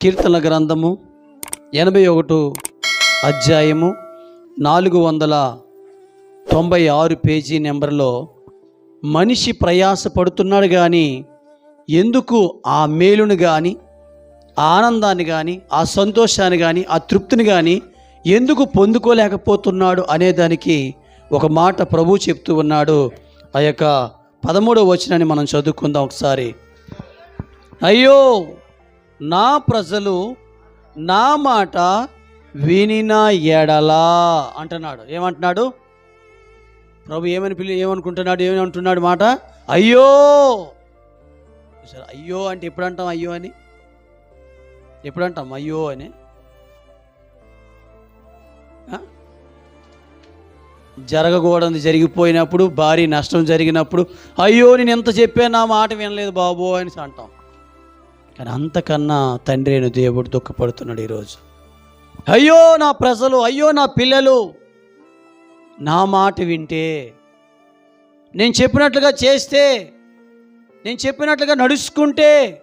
కీర్తన గ్రంథము ఎనభై ఒకటో అధ్యాయము నాలుగు వందల తొంభై ఆరు పేజీ నెంబర్లో మనిషి ప్రయాస పడుతున్నాడు కానీ ఎందుకు ఆ మేలును కానీ ఆ ఆనందాన్ని కానీ ఆ సంతోషాన్ని కానీ ఆ తృప్తిని కానీ ఎందుకు పొందుకోలేకపోతున్నాడు అనేదానికి ఒక మాట ప్రభు చెప్తూ ఉన్నాడు. ఆ యొక్క పదమూడవ వచనాన్ని మనం చదువుకుందాం ఒకసారి. అయ్యో! నా ప్రజలు నా మాట వినిన ఎడలా అంటున్నాడు. ఏమంటున్నాడు? ప్రభు ఏమని పిలి ఏమనుకుంటున్నాడు? ఏమని అంటున్నాడు మాట? అయ్యో! సరే అయ్యో అంటే ఎప్పుడు అంటాం అయ్యో అని? ఎప్పుడు అంటాం అయ్యో అని? జరగకూడదు జరిగిపోయినప్పుడు భారీ నష్టం జరిగినప్పుడు అయ్యో నేను ఎంత చెప్పా నా మాట వినలేదు బాబు అని అంటాం. కానీ అంతకన్నా తండ్రి అయిన దేవుడు దుఃఖపడుతున్నాడు ఈరోజు. అయ్యో నా ప్రజలు అయ్యో నా పిల్లలు నా మాట వింటే నేను చెప్పినట్లుగా చేస్తే నేను చెప్పినట్లుగా నడుచుకుంటే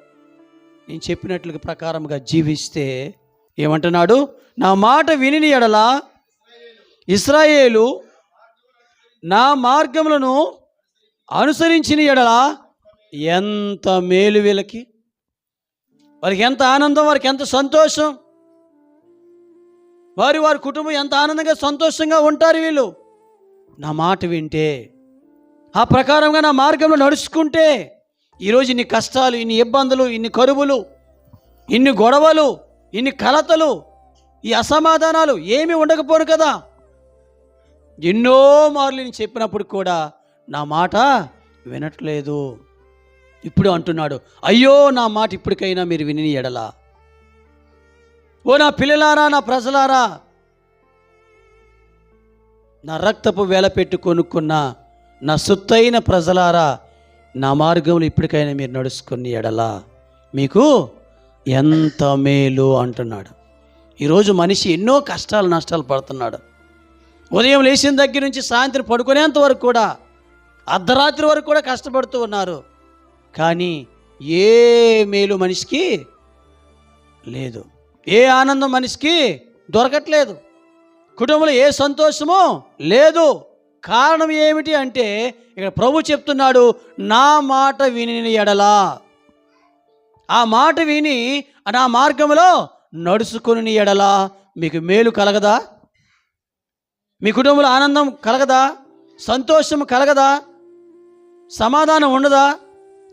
నేను చెప్పినట్లుగా ప్రకారంగా జీవిస్తే ఏమంటున్నాడు? నా మాట విని ఎడల ఇస్రాయేలు నా మార్గములను అనుసరించిన ఎడల ఎంత మేలు వీళ్ళకి? వారికి ఎంత ఆనందం వారికి ఎంత సంతోషం. వారి వారి కుటుంబం ఎంత ఆనందంగా సంతోషంగా ఉంటారు వీళ్ళు. నా మాట వింటే ఆ ప్రకారంగా నా మార్గంలో నడుచుకుంటే ఈరోజు ఇన్ని కష్టాలు ఇన్ని ఇబ్బందులు ఇన్ని కరువులు ఇన్ని గొడవలు ఇన్ని కలతలు ఈ అసమాధానాలు ఏమీ ఉండకపోను కదా. ఎన్నో మార్లు నేను చెప్పినప్పుడు కూడా నా మాట వినట్లేదు. ఇప్పుడు అంటున్నాడు అయ్యో నా మాట ఇప్పటికైనా మీరు విని ఎడలా? ఓ నా పిల్లలారా నా ప్రజలారా నా రక్తపు వేల పెట్టి కొనుక్కున్న నా సొత్తైన ప్రజలారా నా మార్గంలో ఇప్పటికైనా మీరు నడుచుకుని ఎడలా? మీకు ఎంత మేలు అంటున్నాడు. ఈరోజు మనిషి ఎన్నో కష్టాలు నష్టాలు పడుతున్నాడు. ఉదయం లేచిన దగ్గర నుంచి సాయంత్రం పడుకునేంత వరకు కూడా అర్ధరాత్రి వరకు కూడా కష్టపడుతూ ఉన్నారు. కానీ ఏ మేలు మనిషికి లేదు. ఏ ఆనందం మనిషికి దొరకట్లేదు. కుటుంబంలో ఏ సంతోషము లేదు. కారణం ఏమిటి అంటే ఇక్కడ ప్రభు చెప్తున్నాడు నా మాట విని ఎడలా. ఆ మాట విని నా మార్గంలో నడుచుకుని ఎడలా. మీకు మేలు కలగదా? మీ కుటుంబంలో ఆనందం కలగదా? సంతోషం కలగదా? సమాధానం ఉండదా?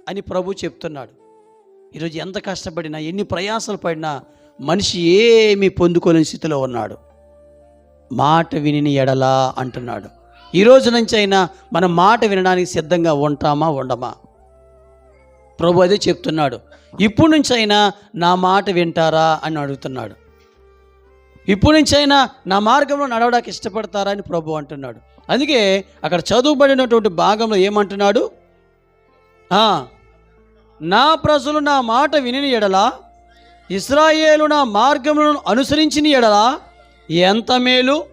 అని ప్రభు చెప్తున్నాడు. ఈరోజు ఎంత కష్టపడినా ఎన్ని ప్రయాసాలు పడినా మనిషి ఏమీ పొందుకోలేని స్థితిలో ఉన్నాడు. మాట విని ఎడలా అంటున్నాడు. ఈ రోజు నుంచి అయినా మనం మాట వినడానికి సిద్ధంగా ఉంటామా ఉండమా? ప్రభు అదే చెప్తున్నాడు. ఇప్పుడు నుంచి అయినా నా మాట వింటారా అని అడుగుతున్నాడు. ఇప్పుడు నుంచి అయినా నా మార్గంలో నడవడానికి ఇష్టపడతారా అని ప్రభు అంటున్నాడు. అందుకే అక్కడ చదువుబడినటువంటి భాగంలో ఏమంటున్నాడు? నా ప్రజలు నా మాట వినిని ఎడలా ఇస్రాయేలు నా మార్గములను అనుసరించిన ఎడలా ఎంత మేలు?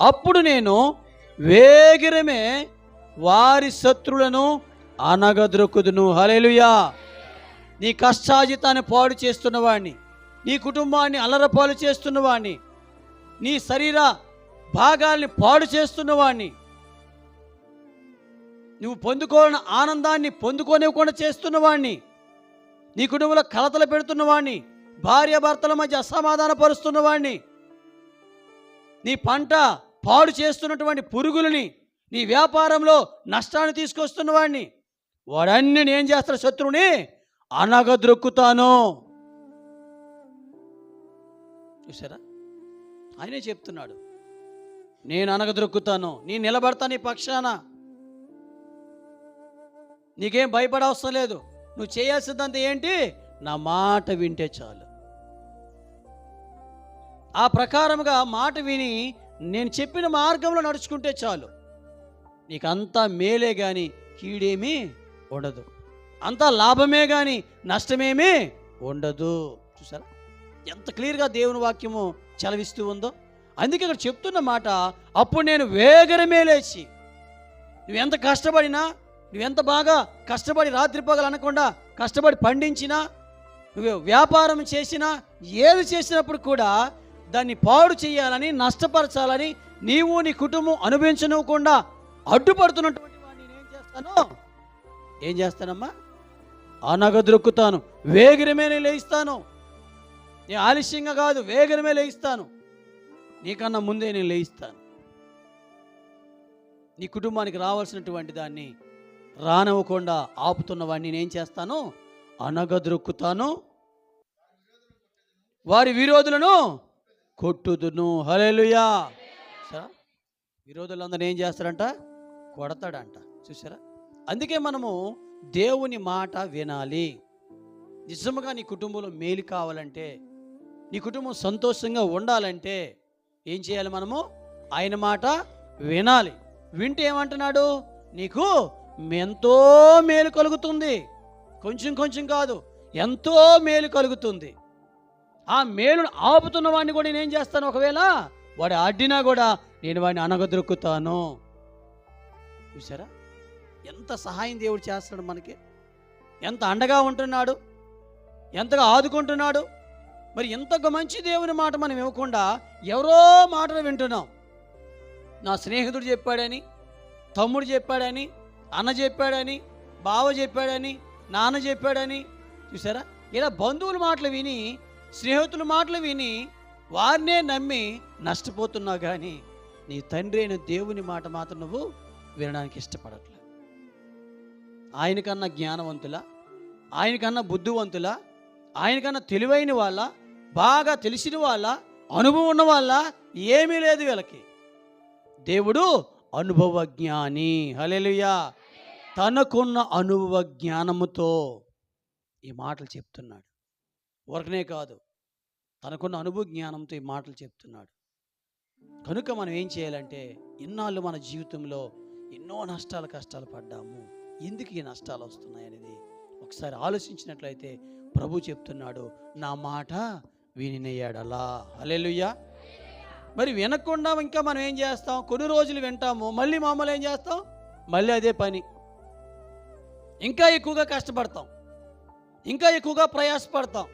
అప్పుడు నేను వేగిరమే వారి శత్రులను అనగద్రొక్కుదును హలేలుయా నీ కష్టాజితాన్ని పాడు చేస్తున్నవాడిని నీ కుటుంబాన్ని అలరపాలు చేస్తున్నవాడిని నీ శరీర భాగాల్ని పాడు చేస్తున్నవాడిని నువ్వు పొందుకోని ఆనందాన్ని పొందుకోనివ్వకుండా చేస్తున్నవాడిని నీ కుటుంబంలో కలతలు పెడుతున్నవాడిని భార్య భర్తల మధ్య అసమాధాన పరుస్తున్నవాడిని నీ పంట పాడు చేస్తున్నటువంటి పురుగులని నీ వ్యాపారంలో నష్టాన్ని తీసుకొస్తున్నవాడిని వాడన్నీ నేను చేస్తాను శత్రువుని? అనగద్రొక్కుతాను చూసారా ఆయనే చెప్తున్నాడు. నేను అనగద్రొక్కుతాను నేను నిలబడతా నీ పక్షాన. నీకేం భయపడవసరం లేదు. నువ్వు చేయాల్సిందంత ఏంటి? నా మాట వింటే చాలు. ఆ ప్రకారముగా మాట విని నేను చెప్పిన మార్గంలో నడుచుకుంటే చాలు. నీకంతా మేలే కానీ కీడేమీ ఉండదు. అంతా లాభమే కానీ నష్టమేమీ ఉండదు. చూసారా ఎంత క్లియర్గా దేవుని వాక్యము చలవిస్తూ ఉందో. అందుకే ఇక్కడ చెప్తున్న మాట అప్పుడు నేను వేగరమే లేచి నువ్వు ఎంత కష్టపడినా నువ్వెంత బాగా కష్టపడి రాత్రి పగలు అనకుండా కష్టపడి పండించినా నువ్వు వ్యాపారం చేసినా ఏది చేసినప్పుడు కూడా దాన్ని పాడు చేయాలని నష్టపరచాలని నీవు నీ కుటుంబం అనుభవించనివ్వకుండా అడ్డుపడుతున్నటువంటి వాడిని నేను ఏం చేస్తాను? ఏం చేస్తానమ్మా? అనగదొరుకుతాను వేగిరమే నేను లేయిస్తాను. నేను ఆలస్యంగా కాదు వేగరమే లేయిస్తాను. నీకన్నా ముందే నేను లేయిస్తాను. నీ కుటుంబానికి రావాల్సినటువంటి దాన్ని రానవ్వకుండా ఆపుతున్న వాడిని నేను చేస్తాను? అనగదొరుకుతాను వారి విరోధులను కొట్టుదును. హలేలుయా సరే విరోధులందరూ ఏం చేస్తారంట? కొడతాడంట. చూసారా? అందుకే మనము దేవుని మాట వినాలి. నిజముగా నీ కుటుంబంలో మేలు కావాలంటే నీ కుటుంబం సంతోషంగా ఉండాలంటే ఏం చేయాలి మనము? ఆయన మాట వినాలి. వింటే ఏమంటున్నాడు? నీకు ఎంతో మేలు కలుగుతుంది. కొంచెం కొంచెం కాదు ఎంతో మేలు కలుగుతుంది. ఆ మేలును ఆపుతున్న వాడిని కూడా నేనేం చేస్తాను ఒకవేళ? వాడు అడ్డినా కూడా నేను వాడిని అనగదొరుకుతాను. చూసారా ఎంత సహాయం దేవుడు చేస్తాడు మనకి. ఎంత అండగా ఉంటున్నాడు. ఎంతగా ఆదుకుంటున్నాడు. మరి ఇంత మంచి దేవుని మాట మనం ఇవ్వకుండా ఎవరో మాటలు వింటున్నాం. నా స్నేహితుడు చెప్పాడని తమ్ముడు చెప్పాడని అన్న చెప్పాడని బావ చెప్పాడని నాన్న చెప్పాడని చూసారా? ఇలా బంధువుల మాటలు విని స్నేహితుల మాటలు విని వారినే నమ్మి నష్టపోతున్నావు కానీ నీ తండ్రి అయిన దేవుని మాట మాత్రం నువ్వు వినడానికి ఇష్టపడట్లేదు ఆయనకన్నా జ్ఞానవంతుల ఆయనకన్నా బుద్ధివంతుల ఆయనకన్నా తెలివైన వాళ్ళ బాగా తెలిసిన వాళ్ళ అనుభవం ఉన్న వాళ్ళ ఏమీ లేదు వీళ్ళకి. దేవుడు అనుభవ జ్ఞాని హల్లెలూయా. తనకున్న అనుభవ జ్ఞానముతో ఈ మాటలు చెప్తున్నాడు. ఊరకనే కాదు తనకున్న అనుభవ జ్ఞానంతో ఈ మాటలు చెప్తున్నాడు. కనుక మనం ఏం చేయాలంటే ఇన్నాళ్ళు మన జీవితంలో ఎన్నో నష్టాలు కష్టాలు పడ్డాము. ఎందుకు ఈ నష్టాలు వస్తున్నాయి అనేది ఒకసారి ఆలోచించినట్లయితే ప్రభు చెప్తున్నాడు నా మాట వినినయ్యాడలా అలెలుయ్యా మరి వినకుండా ఇంకా మనం ఏం చేస్తాం? కొన్ని రోజులు వింటాము మళ్ళీ మామూలు ఏం చేస్తాం? మళ్ళీ అదే పని. ఇంకా ఎక్కువగా కష్టపడతాం. ఇంకా ఎక్కువగా ప్రయాసపడతాం.